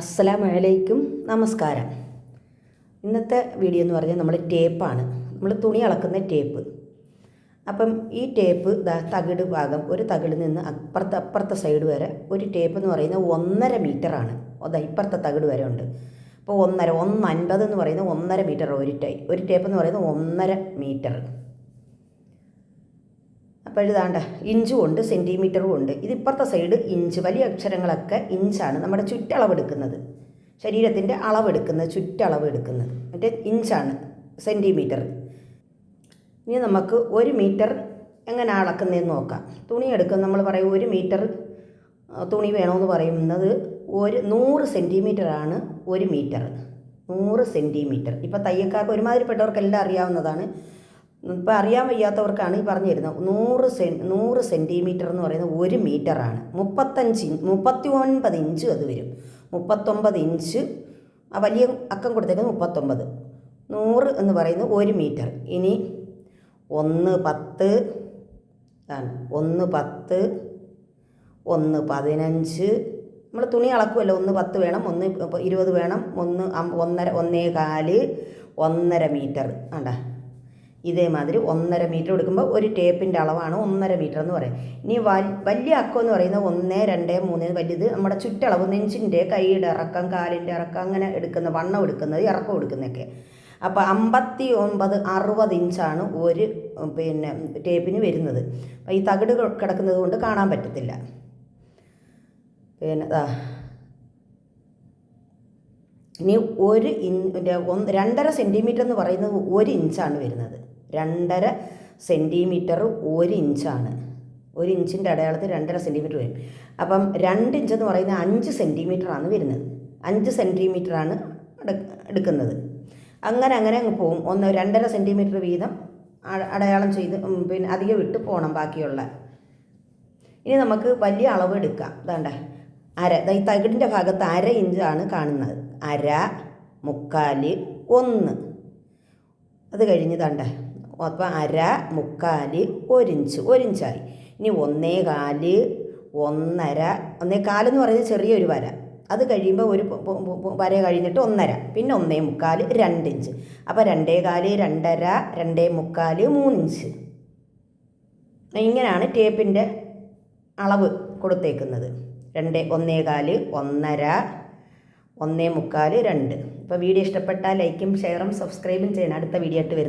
അസ്സലാമലൈക്കും. നമസ്കാരം. ഇന്നത്തെ വീഡിയോ എന്ന് പറഞ്ഞാൽ നമ്മൾ ടേപ്പാണ്. നമ്മൾ തുണി അളക്കുന്ന ടേപ്പ്. അപ്പം ഈ ടേപ്പ് തകിട് ഭാഗം ഒരു തകിട് നിന്ന് അപ്പുറത്തെ അപ്പുറത്തെ സൈഡ് വരെ ഒരു ടേപ്പ് എന്ന് പറയുന്നത് ഒന്നര മീറ്ററാണ്. അതാ ഇപ്പുറത്തെ തകിട് വരെ ഉണ്ട്. അപ്പോൾ ഒന്നര ഒന്ന് അൻപത് എന്ന് പറയുന്നത് ഒന്നര മീറ്റർ ഒരു ടൈ ഒരു ടേപ്പ് എന്ന് പറയുന്നത് ഒന്നര മീറ്റർ. ഇതാണ്ട ഇഞ്ചും ഉണ്ട് സെന്റിമീറ്ററും ഉണ്ട്. ഇതിപ്പുറത്തെ സൈഡ് ഇഞ്ച് വലിയ അക്ഷരങ്ങളൊക്കെ ഇഞ്ചാണ് നമ്മുടെ ചുറ്റളവെടുക്കുന്നത്. ശരീരത്തിന്റെ അളവെടുക്കുന്നത് ചുറ്റളവ് എടുക്കുന്നത് മറ്റേ ഇഞ്ചാണ് സെന്റിമീറ്റർ ഇനി നമുക്ക് ഒരു മീറ്റർ എങ്ങനെ അളക്കുന്നതെന്ന് നോക്കാം. തുണി എടുക്കുന്ന നമ്മൾ പറയും ഒരു മീറ്റർ തുണി വേണമെന്ന് പറയുന്നത് ഒരു നൂറ് സെന്റിമീറ്ററാണ് ഒരു മീറ്റർ നൂറ് സെന്റിമീറ്റർ ഇപ്പോൾ തയ്യക്കാർക്ക് ഒരുമാതിരിപ്പെട്ടവർക്കെല്ലാം അറിയാവുന്നതാണ്. ഇപ്പോൾ അറിയാൻ വയ്യാത്തവർക്കാണ് ഈ പറഞ്ഞു തരുന്നത് നൂറ് സെ നൂറ് സെന്റിമീറ്റർ എന്ന് പറയുന്നത് ഒരു മീറ്ററാണ് മുപ്പത്തഞ്ച് മുപ്പത്തി ഒൻപത് ഇഞ്ച് അത് വരും. മുപ്പത്തൊമ്പത് ഇഞ്ച് ആ വലിയ അക്കം കൊടുത്തേക്കുന്നത് മുപ്പത്തൊമ്പത് നൂറ് എന്ന് പറയുന്നത് ഒരു മീറ്റർ ഇനി ഒന്ന് പത്ത് ആണ് ഒന്ന് പത്ത് ഒന്ന് പതിനഞ്ച്. നമ്മൾ തുണി അളക്കുമല്ലോ. ഒന്ന് പത്ത് വേണം ഒന്ന് ഇരുപത് വേണം ഒന്ന് ഒന്നര ഒന്നേ കാൽ ഒന്നര മീറ്റർ ആണ്ട. ഇതേമാതിരി ഒന്നര മീറ്റർ എടുക്കുമ്പോൾ ഒരു ടേപ്പിന്റെ അളവാണ് ഒന്നര മീറ്റർ എന്ന് പറയും ഇനി വലിയ അക്കം എന്ന് പറയുന്നത് ഒന്ന് രണ്ട് മൂന്ന് വലിയത് നമ്മുടെ ചുറ്റളവ് നെഞ്ചിന്റെ കൈയുടെ ഇറക്കം കാലിന്റെ ഇറക്കം അങ്ങനെ എടുക്കുന്ന വണ്ണം എടുക്കുന്നത് ഇറക്കം എടുക്കുന്നതൊക്കെ. അപ്പോൾ അമ്പത്തി ഒൻപത് അറുപത് ഇഞ്ചാണ് ഒരു പിന്നെ ടേപ്പിന് വരുന്നത്. അപ്പോൾ ഈ തകിട് കിടക്കുന്നത് കൊണ്ട് കാണാൻ പറ്റത്തില്ല. പിന്നെ ഇനി ഒരു ഒന്ന് രണ്ടര സെന്റിമീറ്റർ എന്ന് പറയുന്നത് ഒരു ഇഞ്ചാണ് വരുന്നത്. രണ്ടര സെന്റിമീറ്റർ ഒരു ഇഞ്ചാണ്. ഒരു ഇഞ്ചിന്റെ അടയാളത്തിൽ രണ്ടര സെന്റിമീറ്റർ വരും. അപ്പം രണ്ട് ഇഞ്ച് എന്ന് പറയുന്നത് അഞ്ച് സെന്റിമീറ്ററാണ് വരുന്നത്. അഞ്ച് സെന്റിമീറ്ററാണ് എടുക്കുന്നത്. അങ്ങനെ അങ്ങനെ അങ്ങ് പോകും ഒന്ന് രണ്ടര സെന്റിമീറ്റർ വീതം അടയാളം ചെയ്ത് പിന്നെ അധികം വിട്ട് പോകണം ബാക്കിയുള്ള. ഇനി നമുക്ക് വലിയ അളവ് എടുക്കാം. ഇതാണ്ട. അര ഈ തകിടിന്റെ ഭാഗത്ത് അര ഇഞ്ചാണ് കാണുന്നത്. അര മുക്കാൽ ഒന്ന്. അത് കഴിഞ്ഞ് തണ്ട അപ്പോൾ അര മുക്കാൽ ഒരിഞ്ച്. ഒരിഞ്ചായി. ഇനി ഒന്നേ കാൽ ഒന്നര. ഒന്നേ കാലെന്ന് പറയുന്നത് ചെറിയൊരു വര. അത് കഴിയുമ്പോൾ ഒരു വര കഴിഞ്ഞിട്ട് ഒന്നര. പിന്നെ ഒന്നേ മുക്കാൽ രണ്ടിഞ്ച്. അപ്പോൾ രണ്ടേ കാൽ രണ്ടര രണ്ടേ മുക്കാൽ മൂന്നിഞ്ച്. ഇങ്ങനെയാണ് ടേപ്പിന്റെ അളവ് കൊടുത്തേക്കുന്നത്. രണ്ട് ഒന്നേ കാൽ ഒന്നര ഒന്നേ മുക്കാൽ രണ്ട്. ഇപ്പോൾ വീഡിയോ ഇഷ്ടപ്പെട്ടാൽ ലൈക്കും ഷെയറും സബ്സ്ക്രൈബും ചെയ്യണം. അടുത്ത വീഡിയോ ആയിട്ട് വരും.